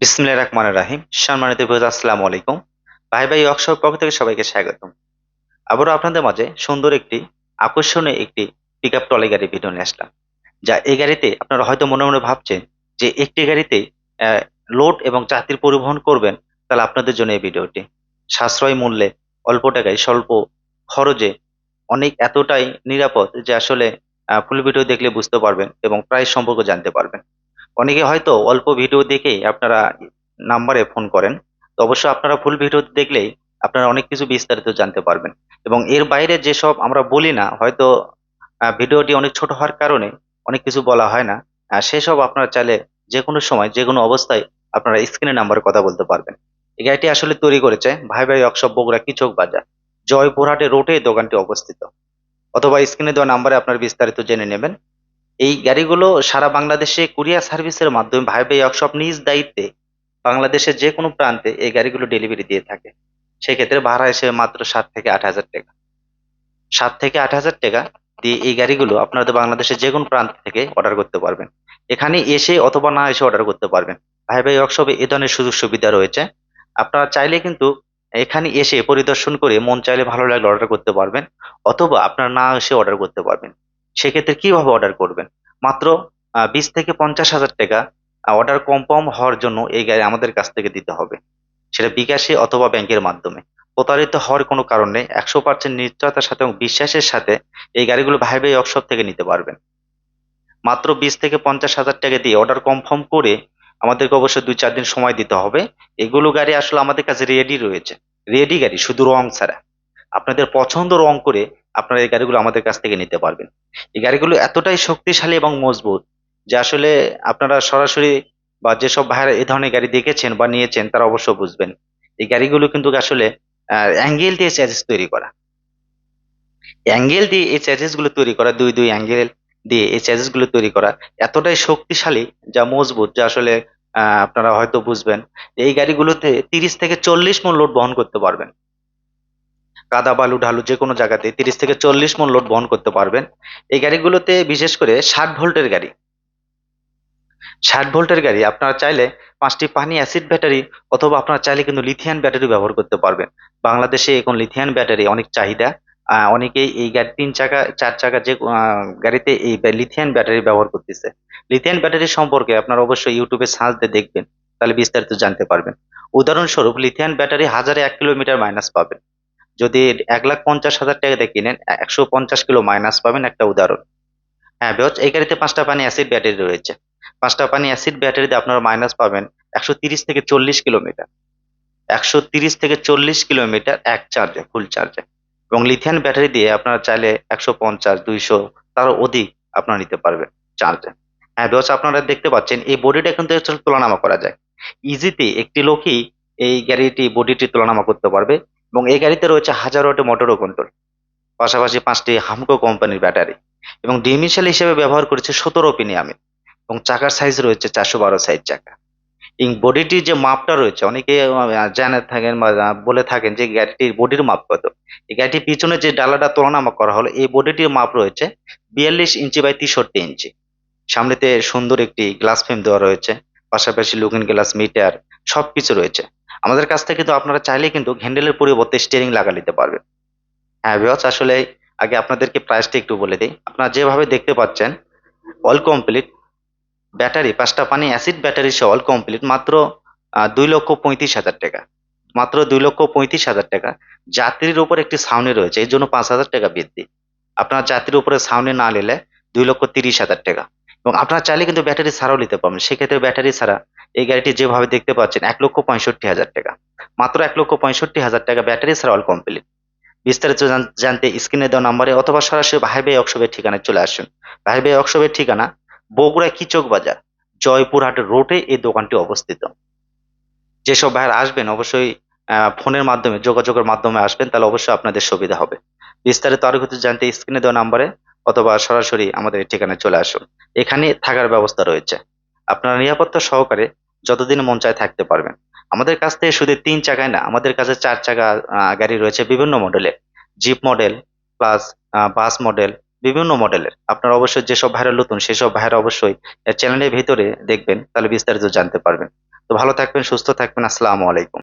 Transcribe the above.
বিসমিল্লাহির রহমানির রাহিম। সম্মানিত আসসালামু আলাইকুম। ভাই ভাই ওয়ার্কশপ পক্ষ থেকে সবাইকে স্বাগতম। আবারও আপনাদের মাঝে সুন্দর একটি, আকর্ষণীয় একটি পিকআপ ট্রলি গাড়ি ভিডিও নিয়ে আসলাম। যা এই গাড়িতে আপনারা হয়তো মনে মনে ভাবছেন যে একটি গাড়িতে লোড এবং যাত্রী পরিবহন করবেন, তাহলে আপনাদের জন্য এই ভিডিওটি সাশ্রয় মূল্যে অল্প টাকায়, স্বল্প খরচে অনেক এতটাই নিরাপদ যে আসলে ফুল ভিডিও দেখলে বুঝতে পারবেন এবং প্রায় সম্পর্কে জানতে পারবেন। অনেকে হয়তো অল্প ভিডিও দেখেই আপনারা নাম্বারে ফোন করেন। তো অবশ্য আপনারা ফুল ভিডিও দেখলেই আপনারা অনেক কিছু বিস্তারিত জানতে পারবেন। এবং এর বাইরে যেসব আমরা বলি না, হয়তো ভিডিওটি অনেক ছোট হওয়ার কারণে অনেক কিছু বলা হয় না। সেসব আপনারা চাইলে যে কোনো সময় যে কোনো অবস্থায় আপনারা স্ক্রিনে নাম্বারে কথা বলতে পারবেন। এই গাড়িটি আসলে তৈরি করেছে ভাই ভাই ওয়ার্কশপ বগুড়া কিচক বাজার জয়পুরহাটে রোডে দোকানটি অবস্থিত। অথবা স্ক্রিনে দেওয়া নাম্বারে আপনার বিস্তারিত জেনে নেবেন। এই গাড়িগুলো সারা বাংলাদেশে কুরিয়ার সার্ভিসের মাধ্যমে ভাই ভাই ওয়ার্কশপ নিজ দায়িত্বে বাংলাদেশের যে কোনো প্রান্তে এই গাড়িগুলো ডেলিভারি দিয়ে থাকে। সেক্ষেত্রে ভাড়া হিসেবে মাত্র সাত থেকে আট হাজার টাকা। সাত থেকে আট হাজার টাকা দিয়ে এই গাড়িগুলো আপনারা বাংলাদেশের যে কোনো প্রান্ত থেকে অর্ডার করতে পারবেন। এখানে এসে অথবা না এসে অর্ডার করতে পারবেন। ভাই ভাই ওয়ার্কশপে এ ধরনের সুযোগ সুবিধা রয়েছে। আপনারা চাইলে কিন্তু এখানে এসে পরিদর্শন করে মন চাইলে ভালো লাগলে অর্ডার করতে পারবেন। অথবা আপনারা না এসে অর্ডার করতে পারবেন। সেক্ষেত্রে কীভাবে অর্ডার করবেন? মাত্র বিশ থেকে পঞ্চাশ হাজার টাকা অর্ডার কনফার্ম হওয়ার জন্য এই গাড়ি আমাদের কাছ থেকে দিতে হবে। সেটা বিকাশে অথবা ব্যাংকের মাধ্যমে। প্রতারিত হওয়ার কোনো কারণ একশো পার্সেন্ট নিশ্চয়তার সাথে এবং বিশ্বাসের সাথে এই গাড়িগুলো ভাই ভাই ওয়ার্কশপ থেকে নিতে পারবেন। মাত্র বিশ থেকে পঞ্চাশ হাজার টাকা দিয়ে অর্ডার কনফার্ম করে আমাদেরকে অবশ্যই দুই চার দিন সময় দিতে হবে। এগুলো গাড়ি আসলে আমাদের কাছে রেডি রয়েছে। রেডি গাড়ি, শুধু রং ছাড়া। আপনাদের পছন্দ রং করে আপনারা এই গাড়িগুলো আমাদের কাছ থেকে নিতে পারবেন। এই গাড়িগুলো এতটাই শক্তিশালী এবং মজবুত যে আসলে আপনারা সরাসরি বা যেসব ভাইয়েরা এই ধরনের গাড়ি দেখেছেন বা নিয়েছেন, তারা অবশ্য বুঝবেন। এই গাড়িগুলো কিন্তু আসলে অ্যাঙ্গেল দিয়ে চ্যাসেস তৈরি করা। অ্যাঙ্গেল দিয়ে এই চ্যাসেসগুলো তৈরি করা, দুই দুই অ্যাঙ্গেল দিয়ে এই চ্যাসেসগুলো তৈরি করা এতটাই শক্তিশালী যা মজবুত যা আসলে আপনারা হয়তো বুঝবেন। এই গাড়িগুলোতে তিরিশ থেকে চল্লিশ মন লোড বহন করতে পারবেন। কাদা বালু, ঢালু যে কোনো জায়গাতে তিরিশ থেকে চল্লিশ মন লোড বহন করতে পারবেন। এই গাড়িগুলোতে বিশেষ করে ষাট ভোল্টের গাড়ি। ষাট ভোল্টের গাড়ি আপনারা চাইলে পাঁচটি পানি অ্যাসিড ব্যাটারি অথবা আপনারা চাইলে কিন্তু লিথিয়ান ব্যাটারি ব্যবহার করতে পারবেন। বাংলাদেশে এখন লিথিয়ান ব্যাটারি অনেক চাহিদা। অনেকেই এই গাড়ি তিন চাকা, চার চাকা যে গাড়িতে এই লিথিয়ান ব্যাটারি ব্যবহার করতেছে। লিথিয়ান ব্যাটারি সম্পর্কে আপনারা অবশ্যই ইউটিউবে সার্চ দিয়ে দেখবেন, তাহলে বিস্তারিত জানতে পারবেন। উদাহরণস্বরূপ লিথিয়ান ব্যাটারি হাজারে এক কিলোমিটার মাইনাস পাবেন। যদি এক লাখ পঞ্চাশ হাজার টাকা দিয়ে কিনেন, একশো পঞ্চাশ কিলো মাইনাস পাবেন একটা উদাহরণ। হ্যাঁ বেহজ এই গাড়িতে পাঁচটা পানি অ্যাসিড ব্যাটারি রয়েছে। পাঁচটা পানি অ্যাসিড ব্যাটারিতে আপনারা মাইনাস পাবেন একশো তিরিশ থেকে চল্লিশ কিলোমিটার। একশো তিরিশ থেকে চল্লিশ কিলোমিটার এক চার্জে, ফুল চার্জে। এবং লিথিয়ান ব্যাটারি দিয়ে আপনারা চাইলে একশো পঞ্চাশ, দুইশো, তারও অধিক আপনারা নিতে পারবেন চার্জে। হ্যাঁ বেহজ আপনারা দেখতে পাচ্ছেন, এই বডিটা কিন্তু তুলনামা করা যায়। ইজিতে একটি লোকই এই গাড়িটি, বডিটি তুলনামা করতে পারবে। এবং এই গাড়িতে রয়েছে হাজার ওয়াটের মোটর কন্ট্রোল পাশাপাশি পাঁচটি হামকো কোম্পানির ব্যাটারি এবং ডিমিশাল হিসেবে ব্যবহার করেছে সতেরো পিনিয়ামে এবং চাকার সাইজ রয়েছে চারশো বারো সাইজ চাকা। এবং বডিটির যে মাপটা রয়েছে অনেকে জানে থাকেন বা বলে থাকেন যে গাড়িটির বডির মাপ কত। এই গাড়িটির পিছনে যে ডালাটা তুলনামা করা হলো, এই বডিটির মাপ রয়েছে বিয়াল্লিশ ইঞ্চি বাই তেষট্টি ইঞ্চি। সামনেতে সুন্দর একটি গ্লাস ফ্রেম দেওয়া রয়েছে, পাশাপাশি লুকিং গ্লাস মিটার সবকিছু রয়েছে। আমাদের কাছ থেকে কিন্তু আপনারা চাইলে কিন্তু হ্যান্ডেলের পরিবর্তে স্টিয়ারিং লাগা নিতে পারবেন। হ্যাঁ বিহস আসলে আগে আপনাদেরকে প্রাইসটা একটু বলে দিই। আপনারা যেভাবে দেখতে পাচ্ছেন অল কমপ্লিট ব্যাটারি পাঁচটা পানি অ্যাসিড ব্যাটারি সহ অল কমপ্লিট মাত্র দুই লক্ষ পঁয়ত্রিশ হাজার টাকা। মাত্র দুই লক্ষ পঁয়ত্রিশ হাজার টাকা। যাত্রীর উপর একটি সাউনি রয়েছে এই জন্য পাঁচ হাজার টাকা বৃদ্ধি। আপনার যাত্রীর উপরে সাউনি না নিলে দুই লক্ষ তিরিশ হাজার টাকা। এবং আপনারা চাইলে কিন্তু ব্যাটারি ছাড়াও নিতে পারবেন। সেক্ষেত্রে ব্যাটারি ছাড়া এই গাড়িটি যেভাবে দেখতে পাচ্ছেন, এক লক্ষ পঁয়ষট্টি হাজার টাকা। মাত্র এক লক্ষ পঁয়ষট্টি হাজার টাকা ব্যাটারি ছাড়া অল কমপ্লিট বিস্তারিত জান- জানতে স্ক্রিনে দেওয়া নাম্বারে অথবা সরাসরি ভাইবে ওয়ার্কশপের ঠিকানায় চলে আসুন। ভাইবে ওয়ার্কশপের ঠিকানা বগুড়া কিচক বাজার, জয়পুরহাট রোডে এই দোকানটি অবস্থিত। যেসব ভাইয়ের আসবেন, অবশ্যই ফোনের মাধ্যমে, যোগাযোগের মাধ্যমে আসবেন, তাহলে অবশ্যই আপনাদের সুবিধা হবে। বিস্তারিত আরও কিছু জানতে স্ক্রিনে দেওয়া নাম্বারে অথবা সরাসরি আমাদের ঠিকানায় চলে আসুন। এখানে থাকার ব্যবস্থা রয়েছে। আপনারা নিরাপত্তা সহকারে যতদিন মন চায় থাকতে পারবেন। আমাদের কাছ থেকে শুধু তিন চাকায় না, আমাদের কাছে চার চাকা গাড়ি রয়েছে বিভিন্ন মডেলের jeep model plus bus model বিভিন্ন মডেলের আপনারা অবশ্যই যেসব ভাইরা নতুন, সেসব ভাইরা অবশ্যই চ্যানেলের ভিতরে দেখবেন, তাহলে বিস্তারিত জানতে পারবেন। তো ভালো থাকবেন, সুস্থ থাকবেন, আসসালামু আলাইকুম।